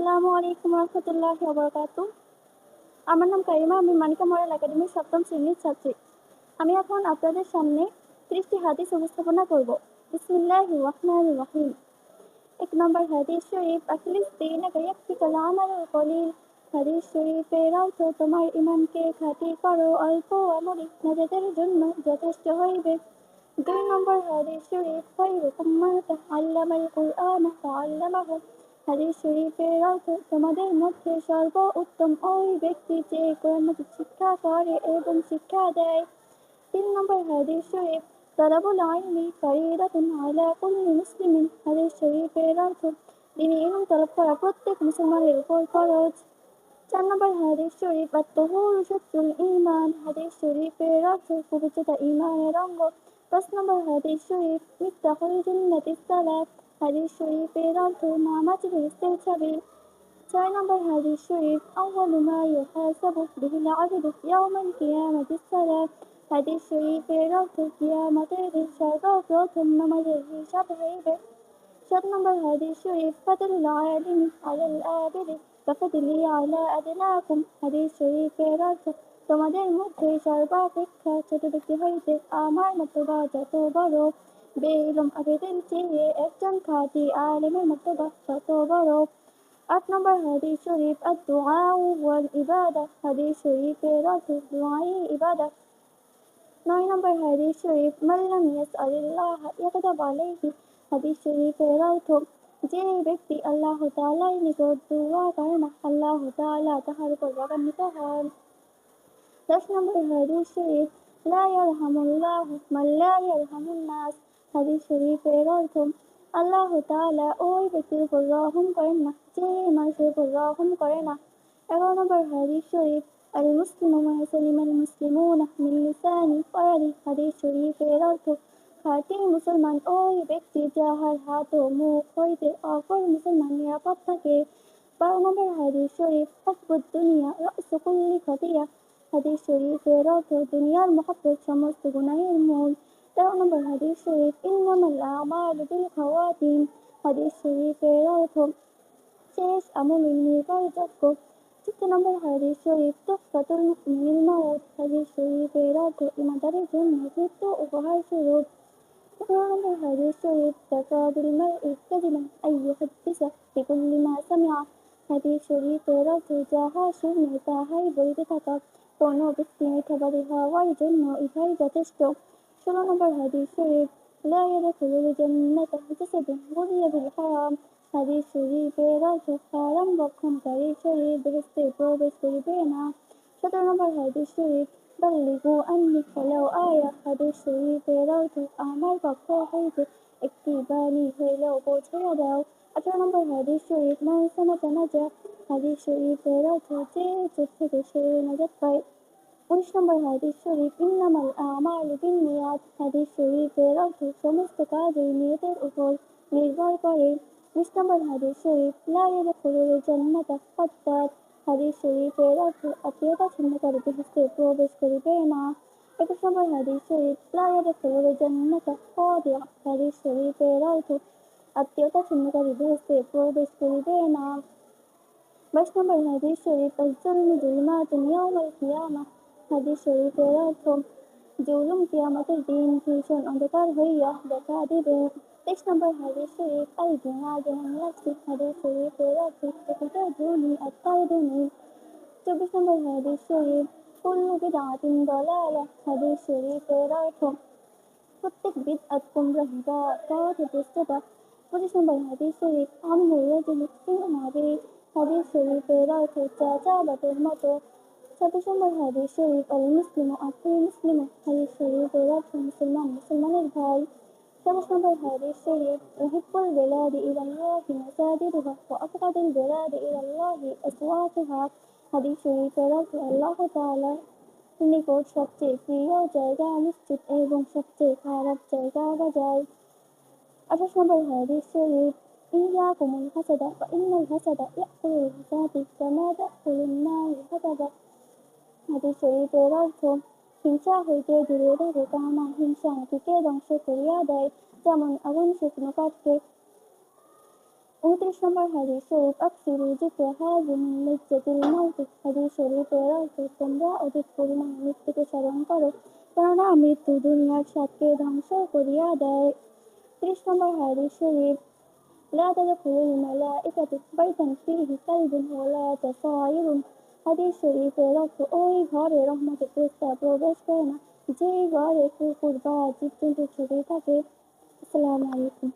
আসসালামু আলাইকুম রহমতুল্লাহ বরকাত আমার নাম কারিমা, আমি মানিকা মডেল একাডেমির সপ্তম শ্রেণির ছাত্রী। আমি এখন আপনাদের সামনে ত্রিশটি হাদিস উপস্থাপনা করব। বিসমিল্লাহ রহমান রহিম। এক নম্বর হাদিস শরীফ, আখলিস দিন ইয়াকফিকাল আমালুল কলিল। হাদিস শরীফের অর্থ, তোমার ইমানকে খাঁটি করো, অল্প আমলি নাজাতের জন্য যথেষ্ট হইবে। দুই নম্বর হাদিস শরীফ খায়রুকুম মান তাআল্লামাল কুরআন হাদিস শরীফের অর্থ তোমাদের মধ্যে সর্ব উত্তম ওই ব্যক্তি যে কোরআন মাজিদ শিক্ষা করে এবং শিক্ষা দেয়। তিন নম্বর হাদিস শরীফ তলাবুল আইনি ফরিদাতুন আলা কুল্লি মুসলিমিন। হাদিস শরীফের অর্থ তিনি তলব করা প্রত্যেক মুসলমানের উপর ফরজ। চার নম্বর হাদিস শরীফ, আত্মহুর শত্রুল ইমান হাদিস শরীফের অর্থ পবিত্রতা ইমানের অঙ্গ। পাঁচ নম্বর হাদিস শরীফ সালাত হাদিস শরীফের অর্থ নামাজ বেহেস্তের চাবি ছয় নম্বর হাদিস শরীফ আউয়ালু মা ইউহাসাবু বিহিল আবদু ইয়াউমাল কিয়ামাতি সালাত হাদিস শরীফের অর্থ কিয়ামতের দিন সর্বপ্রথম নামাজের হিসাব হইবে সাত নম্বর হাদিস শরীফ ফাদলুল আলিমি আলাল আবিদি কাফাদিলি আলা আদনাকুম হাদিস শরীফের অর্থ তোমাদের মধ্যে সর্বাপেক্ষা ছোট ব্যক্তি হইতে আমার মতবা যত বড় بعلم أبي بنته استمتعت عالما مقتضى فصبروا أكبر هدي شريف الدعاء والإبادة هدي شريف راس الدعاء إبادة My number هدي شريف من لم يسأل الله يغضب عليه हदीस शरीफ रौथो जे व्यक्ति अल्लाह ताला निको दुआ करना अल्लाह ताला तहर को वगन निकहार दस नंबर हदीस शरीफ ला यरहमुल्लाह मन ला यरहमुन्नास হাদিস শরীফের অর্থ আল্লাহ তাআলা ওই ব্যক্তির উপর রহম করেন না যে মানুষের উপর রহম করে না এগারো নম্বর হাদিস শরীফ আল মুসলিমু মা সালিমাল মুসলিমুনা মিন লিসানি ওয়া হাদিস শরীফের অর্থ খাঁটি মুসলমান ওই ব্যক্তি যাহার হাত ও মুখ হইতে অপর মুসলমান নিরাপদ থাকে বারো নম্বর হাদিস শরীফ হকবুদ দুনিয়া রাসু কুল্লি খতিয়া হাদিস শরীফের অর্থ দুনিয়ার মহব্বত সমস্ত গুনাহের মূল হাদিস শরীফ ইন্নামাল আমালু বিল খাওয়াতিম হাদিস শরীফের অর্থ শেষ আমলের নির্ভরযোগ্য চোদ্দ নম্বর হাদিস শরীফ তোফাতুল মুমিনিল মাউত হাদিস শরীফের অর্থ ইমানদারের জন্য মৃত্যু উপহার স্বরূপ পনেরো নম্বর হাদিস শরীফ তাকাবিল মারই কাযিবান আই ইউহাদ্দিসা বিকুল্লি মা সামিআ হাদিস শরীফের অর্থ যাহা শুনে তাহাই বলিতে থাকা কোনো ব্যক্তি মিথ্যাবাদী হওয়ার জন্য ইহাই যথেষ্ট صراحة هذه شريف لا يدخل الجنة جسد غذي بالحرام هذه شريف رجل حرام بكم طريق شريف باستيقظ باستيقظنا شطر نمبر هذه شريف بلغوا أني فلو آية هذه شريف رجل أعمال بكم حيث اكتباني لو بوجه يداو अठारह नंबर هذه الشريف ما يسمى تنجح هذه الشريف रथ जे जुस्से الشريف शरीर بيت উনিশ নম্বর হাদিস শরীফ ইন্নামাল আমালু বিন্নিয়াত হাদিস শরীফের অর্থ সমস্ত কাজই নিয়তের উপর নির্ভর করে বিশ নম্বর হাদিস শরীফ লা ইয়াদখুলুল জান্নাতা ফাত্তাত হাদিস শরীফের অর্থ আত্মীয়তা ছিন্নকারী বেহেশতে প্রবেশ করিবে না একুশ নম্বর হাদিস শরীফ লা ইয়াদখুলুল জান্নাতা খাদিয়া হাদিস শরীফের অর্থ আত্মীয়তা ছিন্নকারী বেহেশতে প্রবেশ করিবে না বাইশ নম্বর হাদিস শরীফ আজ-জুলমু জুলমাতুন ইয়াউমাল কিয়ামাহ হাদিস শরীফের অর্থ জুলুম কিয়ামতের দিন ভীষণ অন্ধকার হইয়া দেখা দিবে তেইশ নম্বর হাদিস শরীফ আল জিহাদু আন নাফসি হাদিস শরীফের অর্থ প্রকৃত জুনি আত্মার দুনি চব্বিশ নম্বর হাদিস শরীফ কুল্লু বিদআতিন দালালা হাদিস শরীফের অর্থ প্রত্যেক বিদআত গুমরাহি বা পথভ্রষ্টতা পঁচিশ নম্বর হাদিস শরীফ আমির রাজুল সিংহাবি হাদিস শরীফের অর্থ চাচা বাটের মতো ছাব্বিশ নম্বর হাদিস শরীফ আল মুসলিম আফি মুসলিম হাদিস শরীফের অর্থ মুসলমান মুসলমানের ভাই সাতাশ নম্বর হাদিস শরীফ উহিব্বুল বেলাদি ইলাল্লাহি মাসাজিদুহা ওয়া আবগাদুল বেলাদি ইলাল্লাহি আসওয়াতুহা হাদিস শরীফের অর্থ আল্লাহ তাআলা নিকট সবচেয়ে প্রিয় জায়গা মসজিদ এবং সবচেয়ে খারাপ জায়গা বাজার আঠাশ নম্বর হাদিস শরীফ ইয়াকুমুল হাসাদা ওয়া ইন্নাল হাসাদা ইয়াকুলুল হাসাদি কামা তাকুলুন নার হাসাদা হাদিস শরীফের অর্থ হিংসা হইতে দূরে থাকো কামনা হিংসা নাতিকে ধ্বংস করিয়া দেয় যেমন আগুন শুকনো কাঠকে উনত্রিশ নম্বর হাদিস শরীফ আকসিরু জিক্র হাজিম লিজ্জাতিল মাউতি হাদিস শরীফের অর্থ তোমরা অধিক পরিমাণে মৃত্যুকে স্মরণ করো কেননা মৃত্যু দুনিয়ার সাথে ধ্বংস করিয়া দেয় ত্রিশ নম্বর হাদিস শরীফ لا تدخل الملائكة بيتا فيه كلب ولا تصائر হাদিস শরীফে অর্থ ওই ঘরে রহমতে প্রস্তাব প্রবেশ করে না যে ঘরে কুকুর বা জীবজন্তু ছুটে থাকে, আসসালামু আলাইকুম।